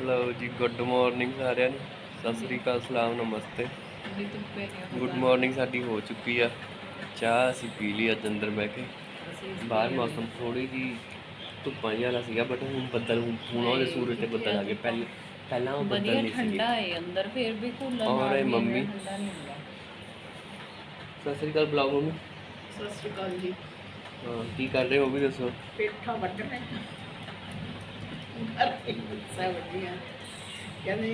ਲਓ ਜੀ good morning ਸਾਰਿਆਂ ਨੂੰ। ਸਤਿ ਸ੍ਰੀ ਅਕਾਲ ਸਲਾਮ ਨਮਸਤੇ। ਗੁੱਡ ਮਾਰਨਿੰਗ ਸਾਡੀ ਹੋ ਚੁੱਕੀ ਆ। ਚਾਹ ਅਸੀਂ ਪੀ ਲਈ ਅੱਜ ਅੰਦਰ ਬਹਿ ਕੇ। ਬਾਹਰ ਮੌਸਮ ਥੋੜੀ ਜੀ ਧੁੱਪਾਂ ਜਿਹਾ ਵਾਲਾ ਸੀਗਾ ਬਟ ਹੁਣ ਬੱਦਲ ਹੁਣ ਉਹਦੇ ਸੂਰਜ ਤੇ ਬੱਦਲ ਆ ਗਏ। ਪਹਿਲੇ ਪਹਿਲਾਂ ਉਹ ਬੱਦਲ ਨਹੀਂ ਸੀਗੇ। ਠੰਡਾ ਹੈ ਅੰਦਰ ਫਿਰ ਵੀ ਕੂਲਰ ਔਰ ਨਾਲ ਇਹ ਮੰਮੀ। ਸਤਿ ਸ੍ਰੀ ਅਕਾਲ ਬੁਲਾਓ ਮੰਮੀ। ਸਤਿ ਸ਼੍ਰੀ ਅਕਾਲ ਜੀ। ਹਾਂ ਕੀ ਕਰ ਰਹੇ ਹੋ ਉਹ ਵੀ ਦੱਸੋ? ਪੇਠਾ ਵੱਢ ਰਹੇ। ਸਭ ਵਧੀਆ ਕਹਿੰਦੇ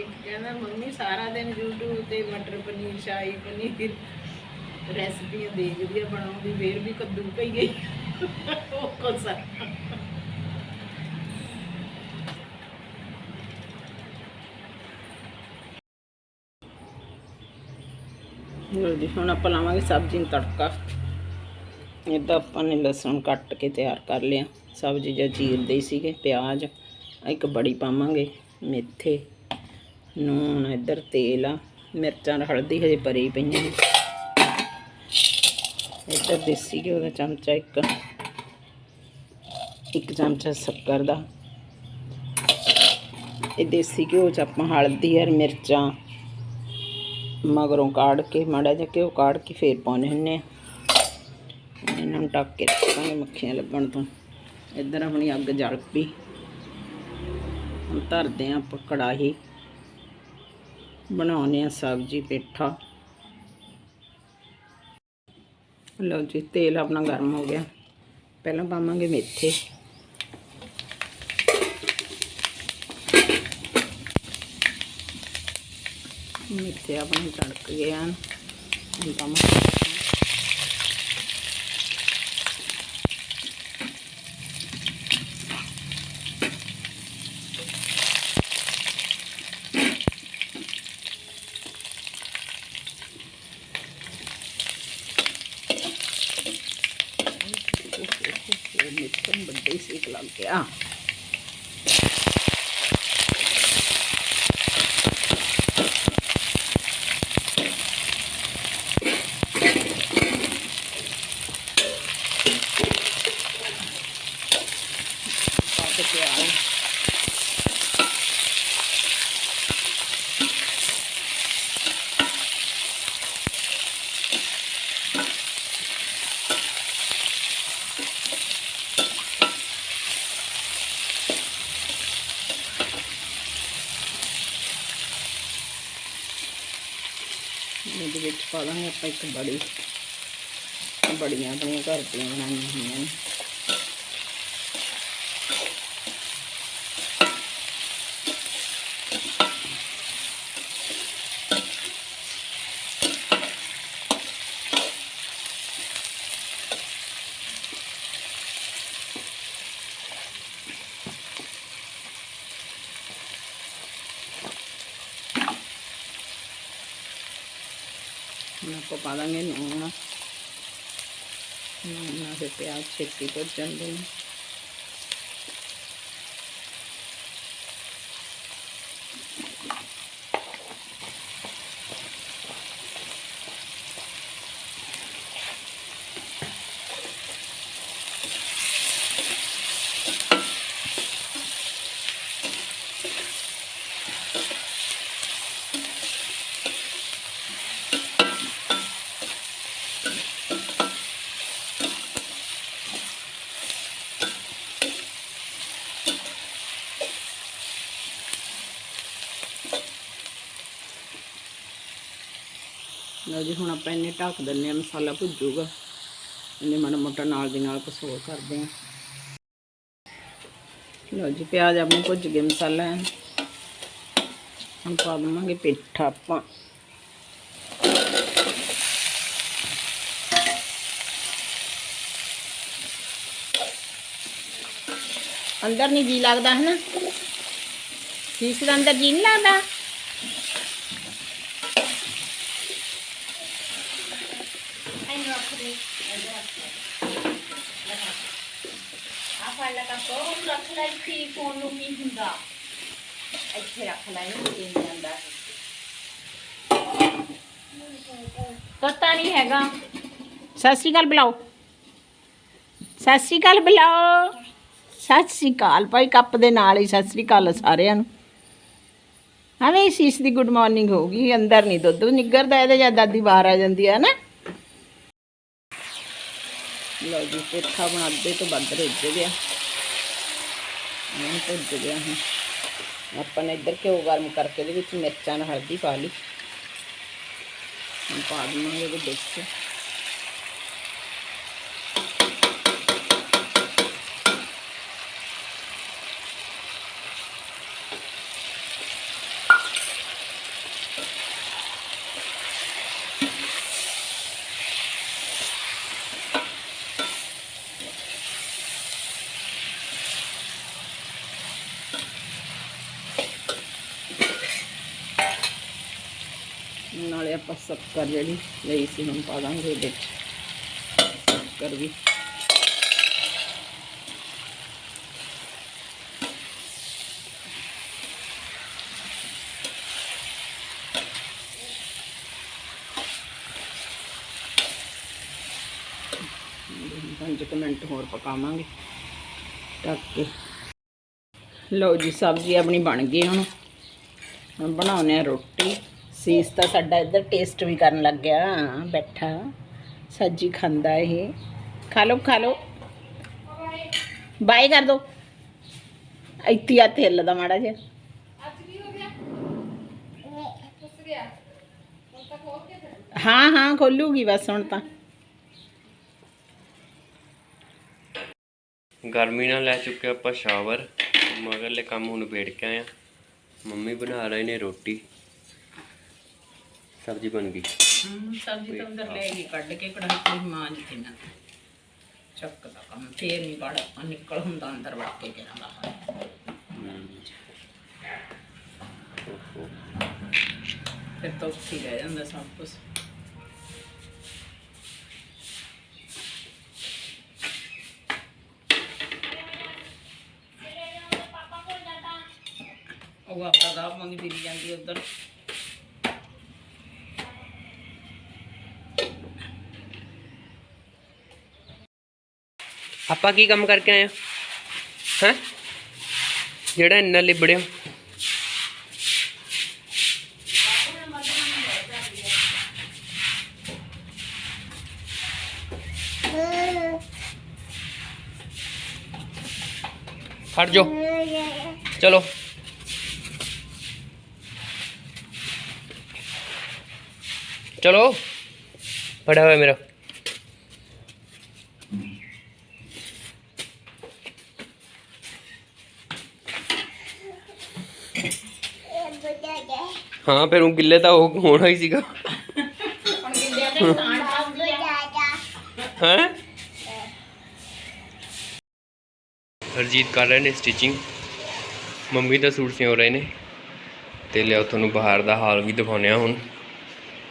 ਇੱਕ ਕਹਿੰਦਾ ਮੰਮੀ ਸਾਰਾ ਦਿਨ YouTube ਤੇ ਮਟਰ ਪਨੀਰ ਸ਼ਾਹੀ ਪਨੀਰ ਰੈਸਪੀਆਂ ਦੇਖਦੀ ਆ ਬਣਾਉਂਦੀ ਫੇਰ ਵੀ ਕੱਦੂ ਪਈ ਗਈ ਉਹ ਕੋਸਾ ਲੋ ਜੀ, ਹੁਣ ਆਪਾਂ ਲਾਵਾਂਗੇ ਸਬਜ਼ੀ ਨੂੰ ਤੜਕਾ। ਇਹਦਾ ਆਪਾਂ ਨੇ ਲਸਣ ਕੱਟ ਕੇ ਤਿਆਰ ਕਰ ਲਿਆ। ਸਬਜ਼ੀ ਜਾਂ ਚੀਰਦੇ ਸੀਗੇ, ਪਿਆਜ਼ ਇੱਕ ਬੜੀ ਪਾਵਾਂਗੇ, ਮੇਥੇ, ਨੂਣ, ਇੱਧਰ ਤੇਲ ਆ, ਮਿਰਚਾਂ ਹਲਦੀ ਹਜੇ ਭਰੀ ਪਈਆਂ ਇੱਧਰ ਦੇਸੀ ਘਿਓ ਦਾ ਚਮਚਾ ਇੱਕ ਇੱਕ ਚਮਚਾ ਸ਼ੱਕਰ ਦਾ। ਇਹ ਦੇਸੀ ਘਿਓ ਚ ਆਪਾਂ ਹਲਦੀ ਔਰ ਮਿਰਚਾਂ ਮਗਰੋਂ ਕਾੜ ਕੇ, ਮਾੜਾ ਜਿਹਾ ਘਿਓ ਕਾੜ ਕੇ ਫੇਰ ਪਾਉਣੇ ਹੁੰਨੇ ਆ। ਇਹਨਾਂ ਨੂੰ ਟੱਕ ਕੇ ਰੱਖਾਂਗੇ ਮੱਖੀਆਂ ਲੱਗਣ ਤੋਂ। ਇੱਧਰ ਆਪਣੀ ਅੱਗ ਜਲ ਪਈ। ਹੁਣ ਧਰਦੇ ਆ ਕੜਾਹੀ। ਬਣਾਉਨੇ ਆ ਸਬਜ਼ੀ, ਪੇਠਾ। ਲਓ ਜੀ, ਤੇਲ ਆਪਣਾ ਗਰਮ ਹੋ ਗਿਆ। ਪਹਿਲਾਂ ਪਾਵਾਂਗੇ ਮੇਥੇ। ਮੇਥੇ ਆਪਣੇ ਤੜਕ ਗਏ ਹਨ। ਹੁਣ ਪਾਵਾਂਗੇ ਮਿੱਠਮ ਵੱਡੇ ਸੇਕ ਲੱਗ ਗਿਆ ਪਾ ਇਹਦੇ ਵਿੱਚ ਪਾ ਦਾਂਗੇ ਆਪਾਂ ਇੱਕ ਬੜੀ ਬੜੀਆਂ ਆਪਣੀਆਂ ਘਰ ਦੀਆਂ ਬਣਾਈਆਂ ਹੋਈਆਂ ਨੇ। ਹੁਣ ਆਪਾਂ ਪਾ ਦਾਂਗੇ ਨੂਣ ਨੂਣ ਨਾਲ ਫਿਰ ਪਿਆਜ਼ ਛੇਤੀ ਲਓ ਜੀ, ਹੁਣ ਆਪਾਂ ਇਹਨੇ ਢੱਕ ਦਿੰਦੇ ਆ ਮਸਾਲਾ ਭੁੱਜੂਗਾ। ਇਹਨੇ ਮਾੜਾ ਮੋਟਾ ਨਾਲ ਦੀ ਨਾਲ ਕੁਛ ਕਰਦੇ ਆ ਲਓ ਜੀ, ਪਿਆਜ਼ ਆਪਣੇ ਭੁੱਜ ਗਏ, ਮਸਾਲਾ ਹੁਣ ਪਾ ਦੇਵਾਂਗੇ ਪਿੱਠਾ ਆਪਾਂ। ਅੰਦਰ ਨਹੀਂ ਜੀ ਲੱਗਦਾ ਹੈ ਨਾ ਸੀਸ ਦਾ ਅੰਦਰ ਜੀ ਨਹੀਂ ਲੱਗਦਾ? ਆ ਫੜ ਲਾ ਕੱਪ ਉਹ ਰੱਖ ਲੈ ਇੱਥੇ ਫੋਨ ਨੂੰ ਕੀ ਹੁੰਦਾ ਇੱਥੇ ਰੱਖ ਲੈ ਇਹਨੂੰ ਕਿੰਨ ਜਾਂਦਾ ਪਤਾ ਨਹੀਂ ਹੈਗਾ। ਸਤਿ ਸ਼੍ਰੀ ਅਕਾਲ ਬੁਲਾਓ। ਸਤਿ ਸ਼੍ਰੀ ਅਕਾਲ ਬੁਲਾਓ। ਸਤਿ ਸ੍ਰੀ ਅਕਾਲ ਭਾਈ, ਕੱਪ ਦੇ ਨਾਲ ਹੀ ਸਤਿ ਸ੍ਰੀ ਅਕਾਲ ਸਾਰਿਆਂ ਨੂੰ। ਹਵੇ ਸ਼ੀਸ਼ ਦੀ ਗੁੱਡ ਮਾਰਨਿੰਗ ਹੋਊਗੀ ਅੰਦਰ ਨਹੀਂ ਦੁੱਧ ਨਿੱਗਰਦਾ, ਇਹਦੇ ਜਾਂ ਦਾਦੀ ਬਾਹਰ ਆ ਜਾਂਦੀ ਹੈ ਨਾ। ਲਓ ਜੀ, ਪੇਠਾ ਬਣਾਦੇ ਤੋਂ ਵੱਧ ਰਿੱਝ ਗਿਆ। ਇਹ ਭੁੱਜ ਗਿਆ ਹੁਣ। ਆਪਾਂ ਨੇ ਇੱਧਰ ਘਿਓ ਗਰਮ ਕਰਕੇ ਇਹਦੇ ਵਿੱਚ ਮਿਰਚਾਂ ਨਾਲ ਹਲਦੀ ਪਾ ਲਈ। ਪਾ ਦਵਾਂਗੇ ਇਹਦੇ ਵਿੱਚ ਨਾਲੇ ਆਪਾਂ ਸ਼ੱਕਰ ਜਿਹੜੀ ਲਈ ਸੀ ਹੁਣ ਪਾ ਦਾਂਗੇ ਵਿੱਚ। ਸ਼ੱਕਰ ਵੀ। ਪੰਜ ਕੁ ਮਿੰਟ ਹੋਰ ਪਕਾਵਾਂਗੇ। ਢੱਕ ਕੇ। ਲਓ ਜੀ, ਸਬਜ਼ੀ ਆਪਣੀ ਬਣ ਗਈ ਹੁਣ। ਹੁਣ ਬਣਾਉਨੇ ਆ ਰੋਟੀ। ਸੀਸ ਤਾਂ ਸਾਡਾ ਇੱਧਰ ਟੇਸਟ ਵੀ ਕਰਨ ਲੱਗ ਗਿਆ। ਬੈਠਾ, ਸਬਜ਼ੀ ਖਾਂਦਾ ਇਹ। ਖਾ ਲਓ ਖਾ ਲਓ। ਬਾਏ ਕਰ ਦੋ। ਇੱਥੇ ਆ ਤੇਲ ਦਾ ਮਾੜਾ ਜਿਹਾ। ਹਾਂ ਹਾਂ, ਖੋਲੂਗੀ ਬਸ ਹੁਣ ਤਾਂ। ਗਰਮੀ ਨਾਲ ਲੈ ਚੁੱਕੇ ਆਪਾਂ ਸ਼ਾਵਰ। ਮਗਰਲੇ ਕੰਮ ਹੁਣ ਵੇੜ ਕੇ ਆਇਆ ਮੰਮੀ ਬਣਾ ਰਹੇ ਨੇ ਰੋਟੀ। ਸਬਜ਼ੀ ਬਣ ਗਈ। ਸਬਜ਼ੀ ਤਾਂ ਅੰਦਰ ਲੈ ਗਈ ਕੱਢ ਕੇ ਕੜਾਹੀ ਕੋਈ ਮਾਂਜ ਕੇ ਨਾ। ਚੱਕ ਦਾ ਕੰਮ ਫੇਰ ਨਹੀਂ ਵੜ ਨਿਕਲ ਹੁੰਦਾ ਅੰਦਰ ਵੜ ਕੇ ਕਰਾਂਗਾ ਫਿਰ ਤਾਂ ਉੱਥੇ ਹੀ ਰਹਿ ਜਾਂਦਾ ਸਭ ਕੁਝ ਉਹ ਆਪਦਾ ਗਾਹ ਪਾਉਂਦੀ ਫਿਰੀ ਜਾਂਦੀ ਉਧਰ। ਆਪਾਂ ਕੀ ਕੰਮ ਕਰਕੇ ਆਏ ਆ? ਹੈ? ਜਿਹੜਾ ਇੰਨਾ ਲਿਬੜਿਆ। ਹਟ ਜਾਓ। ਚਲੋ। ਚਲੋ। ਫੜਾ ਹੋਇਆ ਮੇਰਾ। ਹਾਂ ਫਿਰ ਉਹ ਗਿੱਲੇ ਤਾਂ ਉਹ ਹੋਣਾ ਹੀ ਸੀਗਾ। ਹੁਣ ਤੇ ਹੈ? ਹਰਜੀਤ ਕਰ ਰਹੇ ਨੇ ਸਟਿਚਿੰਗ ਮੰਮੀ ਦਾ ਸੂਟ ਸਿਉ ਰਹੇ ਨੇ। ਤੇ ਲਿਆਓ ਤੁਹਾਨੂੰ ਬਾਹਰ ਦਾ ਹਾਲ ਵੀ ਦਿਖਾਉਂਦੇ ਆ ਹੁਣ।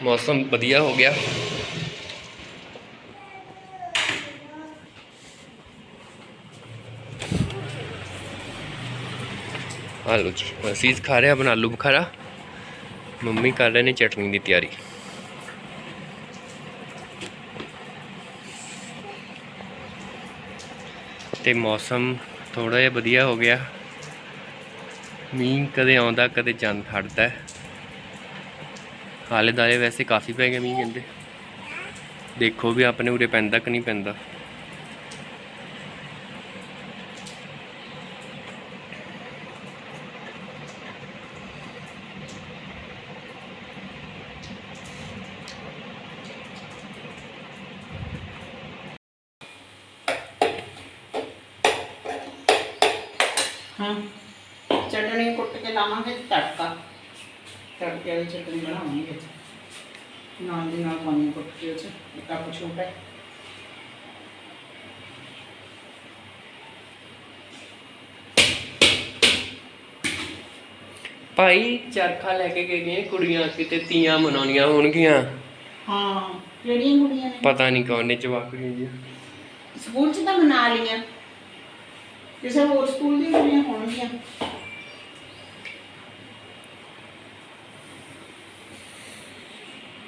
ਮੌਸਮ ਵਧੀਆ ਹੋ ਗਿਆ। ਆਲੂ ਜੀ ਅਸੀਂ ਖਾ ਰਹੇ, ਆਪਣਾ ਆਲੂ ਬੁਖਾਰਾ। ਮੰਮੀ ਕਰ ਰਹੇ ਨੇ ਚਟਨੀ ਦੀ ਤਿਆਰੀ। ਤੇ ਮੌਸਮ ਥੋੜਾ ਜਿਹਾ ਵਧੀਆ ਹੋ ਗਿਆ। ਮੀਂਹ ਕਦੇ ਆਉਂਦਾ, ਕਦੇ ਚੰਦ ਹਟਦਾ ਹੈ। ਹਾਲੇ ਦਾਲੇ ਵੈਸੇ ਕਾਫੀ ਪੈ ਗਏ ਮੀਂਹ, ਕਹਿੰਦੇ। ਦੇਖੋ ਵੀ ਆਪਣੇ ਉਰੇ ਪੈਂਦਾ ਕਿ ਨਹੀਂ ਪੈਂਦਾ। ਹਾਂ। ਚਟਣੀ ਕੁੱਟ ਕੇ ਲਾਵਾਂਗੇ ਤੜਕਾ। ਤੜਕੇ ਵਾਲੀ ਚਟਣੀ ਬਣਾਵਾਂਗੇ ਨਾਲ ਦੀ ਨਾਲ ਪਾਣੀ ਕੁੱਟ ਕੇ ਉਹ ਇੱਕ ਕੱਪ ਛੋਟਾ। ਭਾਈ ਚਰਖਾ ਲੈ ਕੇ ਗਏ ਕੁੜੀਆਂ ਕਿਤੇ ਤੀਆਂ ਮਨਾਉਣੀਆਂ ਹੋਣਗੀਆਂ। ਹਾਂ ਕਿਹੜੀਆਂ ਕੁੜੀਆਂ ਨੇ? ਪਤਾ ਨਹੀਂ ਕੌਣ ਨੇ ਜਵਾਕੜੀਆਂ ਜੀ ਸਕੂਲ ਚ ਤਾਂ ਮਨਾ ਲਈਆਂ। ਕਿਸੇ ਹੋਰ ਸਕੂਲ ਦੀਆਂ ਕੁੜੀਆਂ ਹੋਣਗੀਆਂ।